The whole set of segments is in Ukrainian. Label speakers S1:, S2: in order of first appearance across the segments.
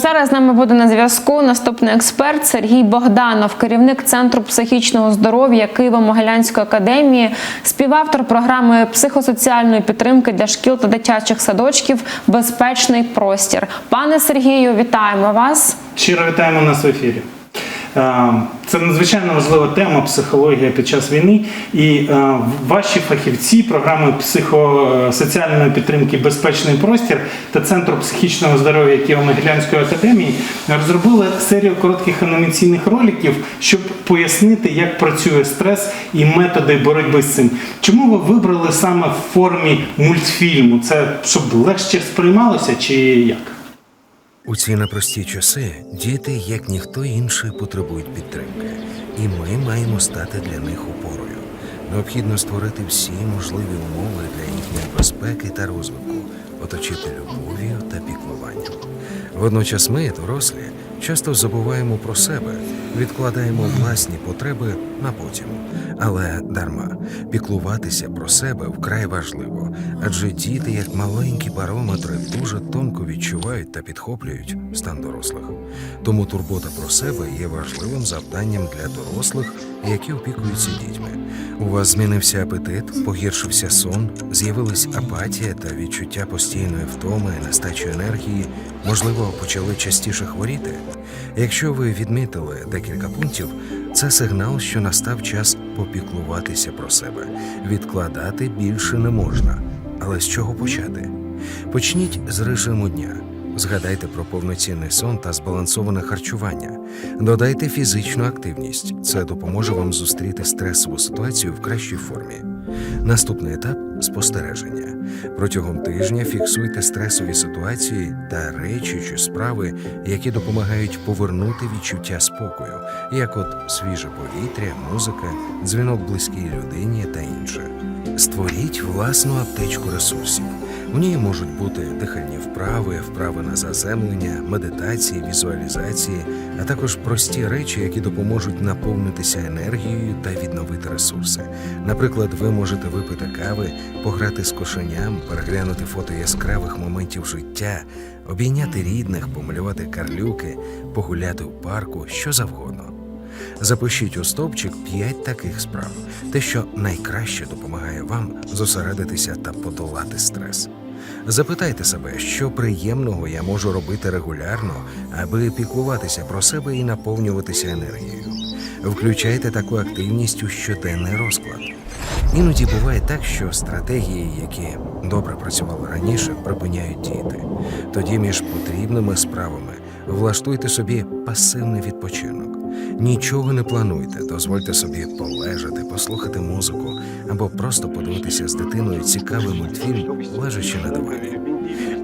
S1: Зараз з нами буде на зв'язку наступний експерт Сергій Богданов, керівник центру психічного здоров'я Києво-Могилянської академії, співавтор програми психосоціальної підтримки для шкіл та дитячих садочків Безпечний простір. Пане Сергію, вітаємо вас.
S2: Щиро вітаємо нас в ефірі. Е, Це надзвичайно важлива тема психологія під час війни. І е, ваші фахівці програми психосоціальної підтримки Безпечний простір та Центру психічного здоров'я Києво-Могилянської академії розробили серію коротких анімаційних роликів, щоб пояснити, як працює стрес і методи боротьби з цим. Чому ви вибрали саме в формі мультфільму? Це щоб легше сприймалося чи як?
S3: У ці непрості часи діти, як ніхто інший, потребують підтримки, і ми маємо стати для них опорою. Необхідно створити всі можливі умови для їхньої безпеки та розвитку, оточити любов'ю та піклуванням. Водночас ми, дорослі, часто забуваємо про себе, відкладаємо власні потреби на потім. Але дарма піклуватися про себе вкрай важливо, адже діти, як маленькі барометри, дуже тонко відчувають та підхоплюють стан дорослих. Тому турбота про себе є важливим завданням для дорослих, які опікуються дітьми. У вас змінився апетит, погіршився сон, з'явилась апатія та відчуття постійної втоми, нестачі енергії, можливо, почали частіше хворіти. Якщо ви відмітили декілька пунктів, це сигнал, що настав час попіклуватися про себе. Відкладати більше не можна. Але з чого почати? Почніть з режиму дня. Згадайте про повноцінний сон та збалансоване харчування. Додайте фізичну активність. Це допоможе вам зустріти стресову ситуацію в кращій формі. Наступний етап спостереження. Протягом тижня фіксуйте стресові ситуації та речі чи справи, які допомагають повернути відчуття спокою, як от свіже повітря, музика, дзвінок близькій людині та інше. Створіть власну аптечку ресурсів. У ній можуть бути дихальні вправи, вправи на заземлення, медитації, візуалізації, а також прості речі, які допоможуть наповнитися енергією та відновити ресурси. Наприклад, ви можете випити кави, пограти з кошеням, переглянути фото яскравих моментів життя, обійняти рідних, помалювати карлюки, погуляти у парку, що завгодно. Запишіть у стовпчик 5 таких справ, те, що найкраще допомагає вам зосередитися та подолати стрес. Запитайте себе, що приємного я можу робити регулярно, аби піклуватися про себе і наповнюватися енергією. Включайте таку активність у щоденний розклад. Іноді буває так, що стратегії, які добре працювали раніше, припиняють діяти. Тоді між потрібними справами влаштуйте собі пасивний відпочинок. Нічого не плануйте, дозвольте собі полежати, послухати музику або просто подивитися з дитиною цікавий мультфільм, лежачи на дивані.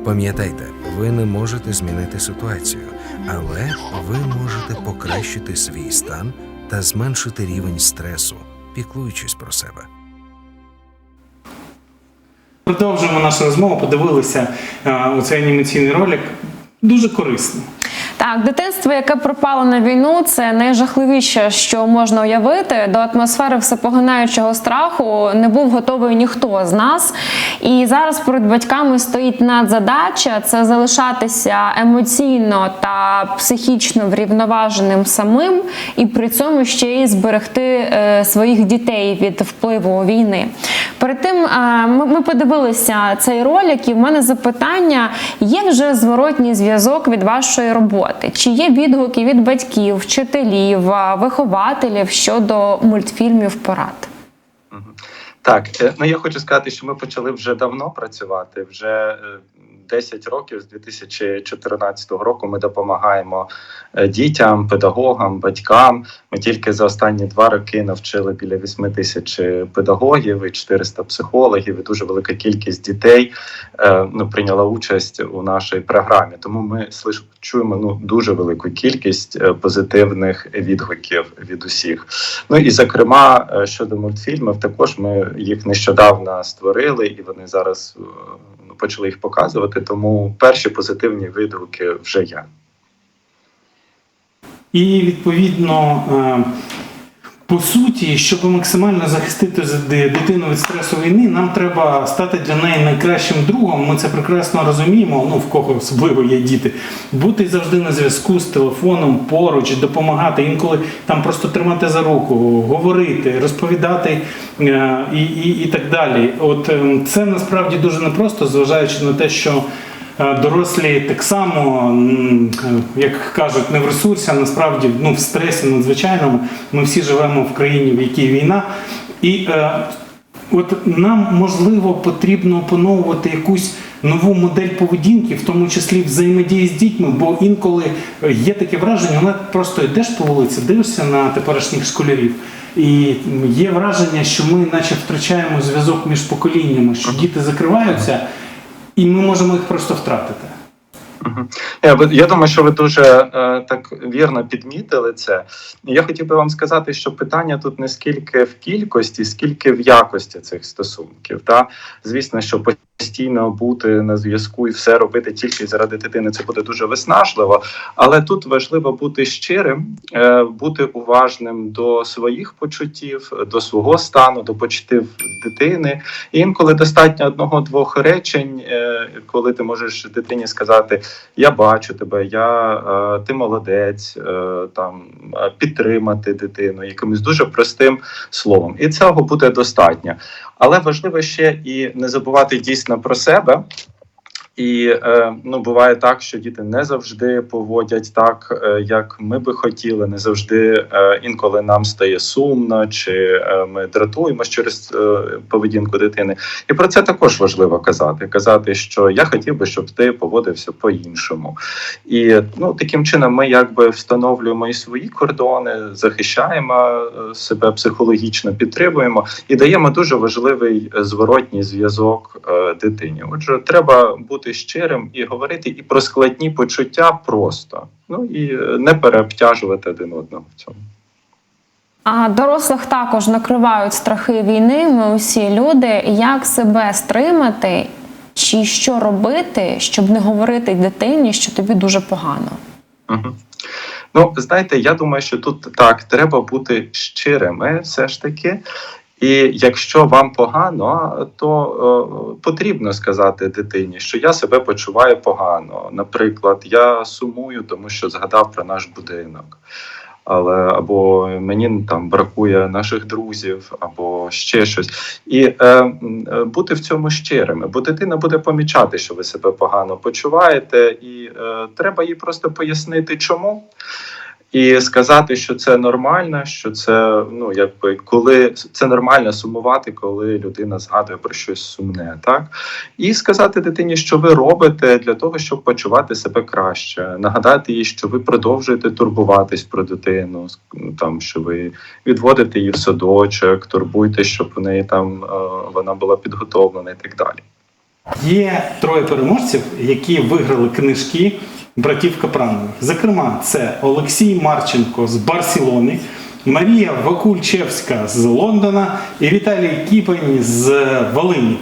S3: Пам'ятайте, ви не можете змінити ситуацію, але ви можете покращити свій стан та зменшити рівень стресу, піклуючись про себе.
S2: Продовжуємо нашу розмову. Подивилися е, у цей анімаційний ролик. Дуже корисно.
S1: Так, дитинство, яке пропало на війну, це найжахливіше, що можна уявити. До атмосфери всепоглинаючого страху не був готовий ніхто з нас. І зараз перед батьками стоїть надзадача це залишатися емоційно та психічно врівноваженим самим, і при цьому ще й зберегти е, своїх дітей від впливу війни. Перед тим е, ми, подивилися цей ролик, і в мене запитання: є вже зворотній зв'язок від вашої роботи? Чи є відгуки від батьків, вчителів, вихователів щодо мультфільмів порад?
S4: Так, е, ну я хочу сказати, що ми почали вже давно працювати. Вже е, 10 років з 2014 року ми допомагаємо е, дітям, педагогам, батькам. Ми тільки за останні два роки навчили біля 8 тисяч педагогів і 400 психологів. І дуже велика кількість дітей е, ну, прийняла участь у нашій програмі. Тому ми чуємо ну дуже велику кількість е, позитивних відгуків від усіх. Ну і зокрема щодо мультфільмів, також ми їх нещодавно створили, і вони зараз почали їх показувати. Тому перші позитивні відгуки вже є.
S2: І відповідно, е, По суті, щоб максимально захистити дитину від стресу війни, нам треба стати для неї найкращим другом. Ми це прекрасно розуміємо. Ну в кого особливо є діти. Бути завжди на зв'язку з телефоном поруч, допомагати інколи там просто тримати за руку, говорити, розповідати е, і, і, і так далі. От е, це насправді дуже непросто, зважаючи на те, що. Е, Дорослі так само, е, як кажуть, не в ресурсі, а насправді ну, в стресі надзвичайному. Ми всі живемо в країні, в якій війна. І е, от нам можливо потрібно опановувати якусь нову модель поведінки, в тому числі взаємодії з дітьми, бо інколи є таке враження, вона просто йдеш по вулиці, дивишся на теперішніх школярів. І є враження, що ми наче втрачаємо зв'язок між поколіннями, що діти закриваються, і ми можемо їх просто втратити.
S4: Мгм. Я, думаю, що ви дуже е, так вірно підмітили це. Я хотів би вам сказати, що питання тут не скільки в кількості, скільки в якості цих стосунків. Та звісно, що постійно бути на зв'язку і все робити тільки заради дитини, це буде дуже виснажливо. Але тут важливо бути щирим, е, бути уважним до своїх почуттів, до свого стану, до почуттів дитини. І інколи достатньо одного-двох речень, е, коли ти можеш дитині сказати: Я бачу тебе, я е, ти молодець, е, там е, підтримати дитину якимось дуже простим словом. І цього буде достатньо. Але важливо ще і не забувати дійсно про себе. І е, ну буває так, що діти не завжди поводять так, е, як ми би хотіли. Не завжди е, інколи нам стає сумно, чи ми дратуємося через поведінку дитини. І про це також важливо казати. Казати, що я хотів би, щоб ти поводився по-іншому. І ну таким чином ми якби встановлюємо і свої кордони, захищаємо себе психологічно, підтримуємо і даємо дуже важливий зворотній зв'язок дитині. Отже, треба бути щирим і говорити і про складні почуття просто. Ну і е, не переобтяжувати один одного в цьому.
S1: А дорослих також накривають страхи війни. Ми усі люди. Як себе стримати, чи що робити, щоб не говорити дитині, що тобі дуже погано?
S4: Угу. Ну, знаєте, я думаю, що тут так треба бути щирими, все ж таки. І якщо вам погано, то е, потрібно сказати дитині, що я себе почуваю погано. Наприклад, я сумую, тому що згадав про наш будинок. Але або мені там бракує наших друзів, або ще щось, і е, е, бути в цьому щирими, бо дитина буде помічати, що ви себе погано почуваєте, і е, треба їй просто пояснити, чому. І сказати, що це нормально, що це ну якби коли це нормально сумувати, коли людина згадує про щось сумне, так і сказати дитині, що ви робите для того, щоб почувати себе краще, нагадати їй, що ви продовжуєте турбуватись про дитину, там що ви відводите її в садочок, турбуйте, щоб у неї там е, вона була підготовлена і так далі.
S2: Є троє переможців, які виграли книжки братів Капранових. Зокрема, це Олексій Марченко з Барселони, Марія Вакульчевська з Лондона і Віталій Кіпень з Волині.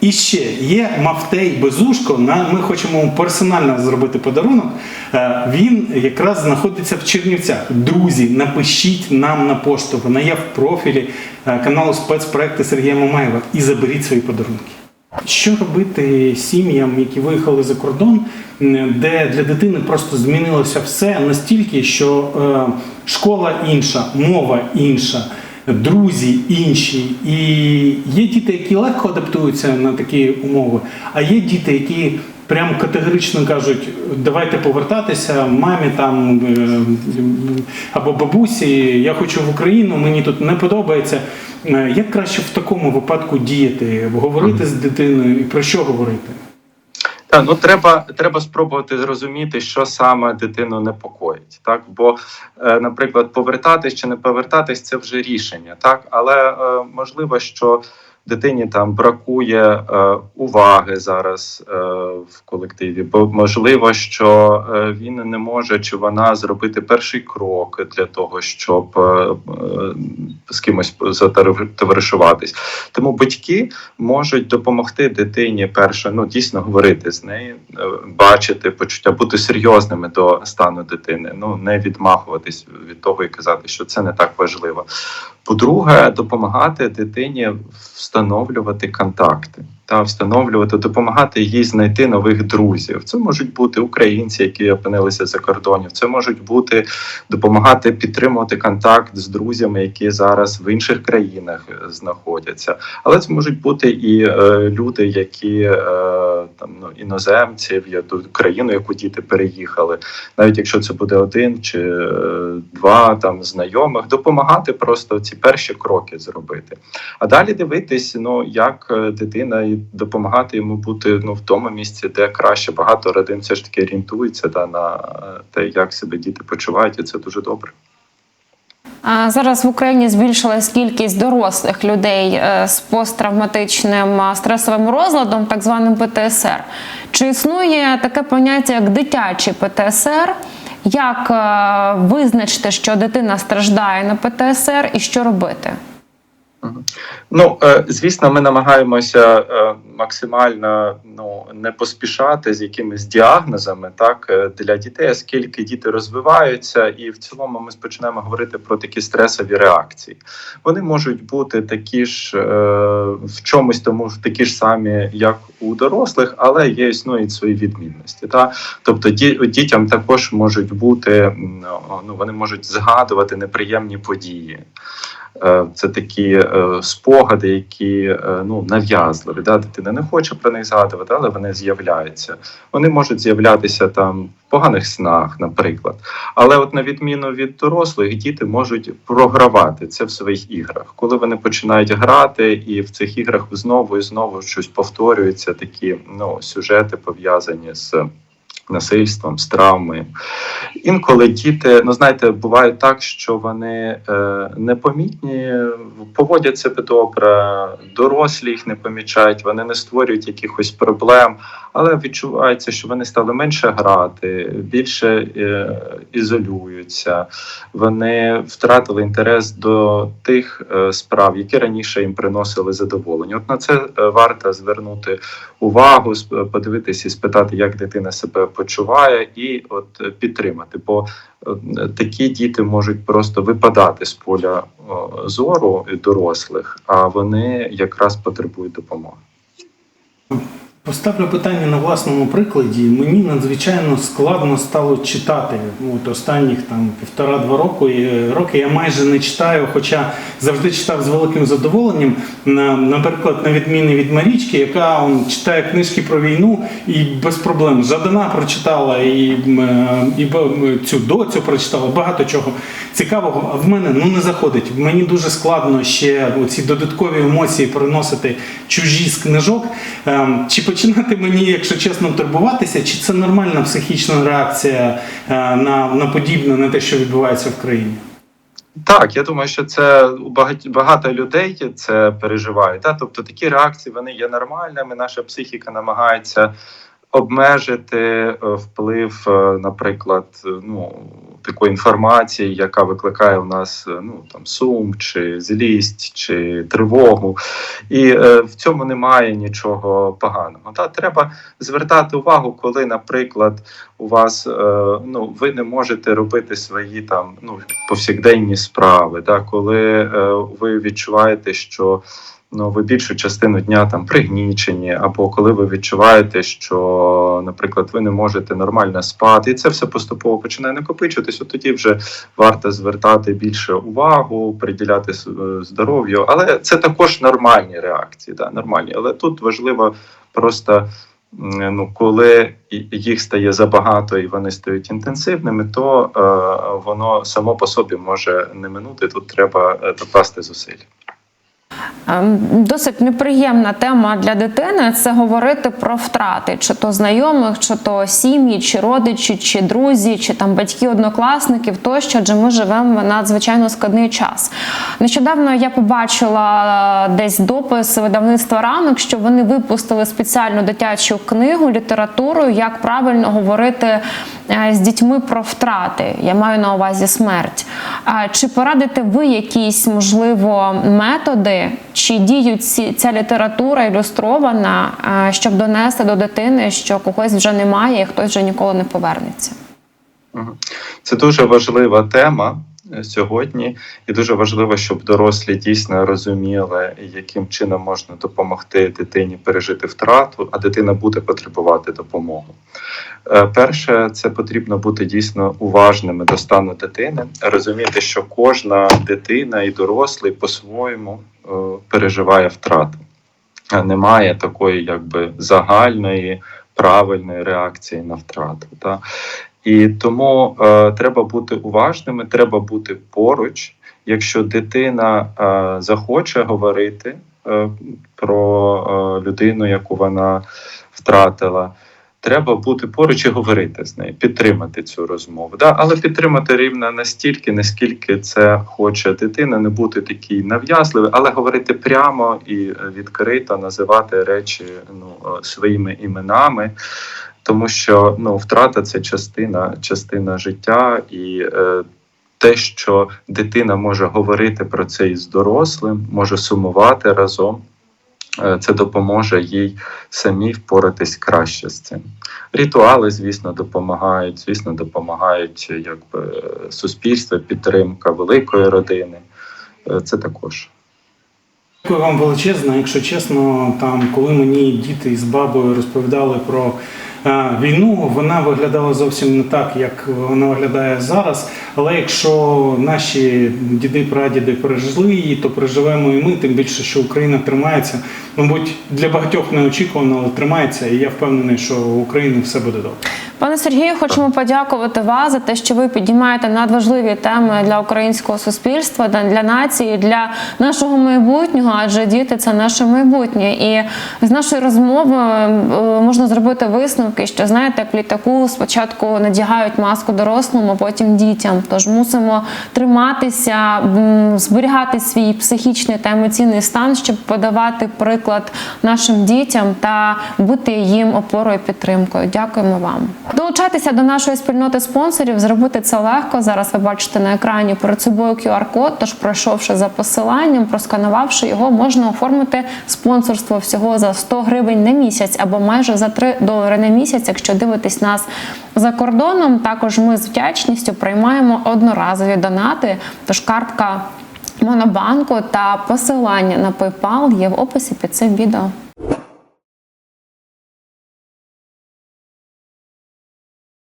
S2: І ще є Мафтей Безушко. На ми хочемо персонально зробити подарунок. Е, Він якраз знаходиться в Чернівцях. Друзі, напишіть нам на пошту. Вона є в профілі е, каналу спецпроекти Сергія Мамаєва і заберіть свої подарунки. Що робити сім'ям, які виїхали за кордон, де для дитини просто змінилося все настільки, що е, школа інша, мова інша, друзі інші. І є діти, які легко адаптуються на такі умови, а є діти, які прям категорично кажуть, давайте повертатися, мамі там е, або бабусі, я хочу в Україну, мені тут не подобається. Е, Як краще в такому випадку діяти, говорити з дитиною і про що говорити?
S4: Так, ну треба, треба спробувати зрозуміти, що саме дитину непокоїть. Так, бо, е, наприклад, повертатись чи не повертатись це вже рішення, так, але е, можливо, що дитині там бракує е, уваги зараз е, в колективі, бо можливо, що е, він не може чи вона зробити перший крок для того, щоб е, е, з кимось затоваришуватись. Тому батьки можуть допомогти дитині перше, ну дійсно говорити з нею, е, бачити почуття, бути серйозними до стану дитини, ну не відмахуватись від того і казати, що це не так важливо. По-друге, допомагати дитині встановлювати контакти та встановлювати, допомагати їй знайти нових друзів. Це можуть бути українці, які опинилися за кордонів. Це можуть бути допомагати підтримувати контакт з друзями, які зараз в інших країнах е, знаходяться. Але це можуть бути і е, люди, які е, там ну іноземці в ту країну, яку діти переїхали, навіть якщо це буде один чи е, два там знайомих, допомагати просто ці перші кроки зробити. А далі дивитись, ну як е, дитина допомагати йому бути ну в тому місці, де краще багато родин все ж таки орієнтується да, на е, те, як себе діти почувають, і це дуже добре.
S1: А Зараз в Україні збільшилась кількість дорослих людей е, з посттравматичним стресовим розладом, так званим ПТСР. Чи існує таке поняття як дитячий ПТСР? Як е, визначити, що дитина страждає на ПТСР і що робити?
S4: Ну, е, звісно, ми намагаємося е, максимально ну не поспішати з якимись діагнозами, так е, для дітей, оскільки діти розвиваються, і в цілому ми починаємо говорити про такі стресові реакції. Вони можуть бути такі ж в чомусь тому такі ж самі, як у дорослих, але є існують свої відмінності. Та тобто ді, дітям також можуть бути ну вони можуть згадувати неприємні події. Е, Це такі е, спогади, які е, ну нав'язливі. Да? Дитина не хоче про них згадувати, але вони з'являються. Вони можуть з'являтися там в поганих снах, наприклад. Але, от на відміну від дорослих, діти можуть програвати це в своїх іграх. Коли вони починають грати, і в цих іграх знову і знову щось повторюються, такі ну сюжети пов'язані з. Насильством, з травмою. Інколи діти, ну знаєте, буває так, що вони е, непомітні, поводять себе добре, дорослі їх не помічають, вони не створюють якихось проблем, але відчувається, що вони стали менше грати, більше е, ізолюються, вони втратили інтерес до тих е, справ, які раніше їм приносили задоволення. От на це е, варто звернути увагу, подивитися спитати, як дитина себе почуває, і от підтримати. Бо такі діти можуть просто випадати з поля зору дорослих, а вони якраз потребують допомоги.
S2: Поставлю питання на власному прикладі. Мені надзвичайно складно стало читати. От останніх там півтора-два року і- роки я майже не читаю, хоча завжди читав з великим задоволенням. На, наприклад, на відміну від Марічки, яка он, читає книжки про війну і без проблем. Жадана прочитала і, е, і цю доцю прочитала, багато чого цікавого. А в мене ну не заходить. Мені дуже складно ще ці додаткові емоції переносити чужі з книжок. Ем, Чи починати мені, якщо чесно, турбуватися, чи це нормальна психічна реакція е, на, на подібне, на те, що відбувається в країні?
S4: Так, я думаю, що це багато людей це переживають. Та? Тобто такі реакції вони є нормальними. Наша психіка намагається обмежити е, вплив, е, наприклад, ну такої інформації, яка викликає у нас е, ну там сум, чи злість, чи тривогу. І е, в цьому немає нічого поганого. Та треба звертати увагу, коли, наприклад, у вас е, ну ви не можете робити свої там ну повсякденні справи, та коли е, ви відчуваєте, що ну ви більшу частину дня там пригнічені, або коли ви відчуваєте, що, наприклад, ви не можете нормально спати, і це все поступово починає накопичуватись, от тоді вже варто звертати більше увагу, приділяти е, здоров'ю, але це також нормальні реакції, да, нормальні. Але тут важливо просто. Ну, коли їх стає забагато і вони стають інтенсивними, то е, воно само по собі може не минути. Тут треба е, докласти зусиль.
S1: Ем, Досить неприємна тема для дитини це говорити про втрати, чи то знайомих, чи то сім'ї, чи родичі, чи друзі, чи там батьки однокласників тощо, адже ми живемо в надзвичайно складний час. Нещодавно я побачила е, десь допис видавництва ранок, що вони випустили спеціальну дитячу книгу, літературу, як правильно говорити е, з дітьми про втрати. Я маю на увазі смерть. А Чи порадите ви якісь, можливо, методи, чи діють ці, ця література ілюстрована, е, щоб донести до дитини, що когось вже немає і хтось вже ніколи не повернеться?
S4: Це дуже важлива тема е, сьогодні, і дуже важливо, щоб дорослі дійсно розуміли, яким чином можна допомогти дитині пережити втрату, а дитина буде потребувати допомогу. Е, Перше, це потрібно бути дійсно уважними до стану дитини, розуміти, що кожна дитина і дорослий по-своєму переживає втрату. Е, Немає такої, якби загальної правильної реакції на втрату. Та? І тому е, треба бути уважними, треба бути поруч. Якщо дитина е, захоче говорити е, про е, людину, яку вона втратила, треба бути поруч і говорити з нею, підтримати цю розмову. Да? Але підтримати рівно настільки, наскільки це хоче дитина, не бути такий нав'язливий, але говорити прямо і е, відкрито, називати речі ну, е, своїми іменами тому що ну, втрата це частина, частина життя, і е, те, що дитина може говорити про це із дорослим, може сумувати разом. Е, Це допоможе їй самі впоратись краще з цим. Ритуали, звісно, допомагають. Звісно, допомагають якби е, суспільство, підтримка великої родини. Е, Це також.
S2: Дякую вам величезно. Якщо чесно, там коли мені діти із бабою розповідали про війну, вона виглядала зовсім не так, як вона виглядає зараз. Але якщо наші діди прадіди пережили її, то переживемо і ми. Тим більше, що Україна тримається. Мабуть, для багатьох неочікувано, але тримається. І я впевнений, що в України все буде добре.
S1: Пане Сергію, хочемо подякувати вас за те, що ви піднімаєте надважливі теми для українського суспільства, для нації, для нашого майбутнього, адже діти це наше майбутнє. І з нашої розмови е, можна зробити висновки, що знаєте, як спочатку надягають маску дорослим, а потім дітям. Тож мусимо триматися, зберігати свій психічний та емоційний стан, щоб подавати приклад нашим дітям та бути їм опорою і підтримкою. Дякуємо вам. Долучайтеся до нашої спільноти спонсорів, зробити це легко. Зараз ви бачите на екрані перед собою QR-код, тож пройшовши за посиланням, просканувавши його, можна оформити спонсорство всього за 100 гривень на місяць або майже за 3 долари на місяць, якщо дивитесь нас за кордоном. Також ми з вдячністю приймаємо одноразові донати, тож картка Монобанку та посилання на PayPal є в описі під цим відео.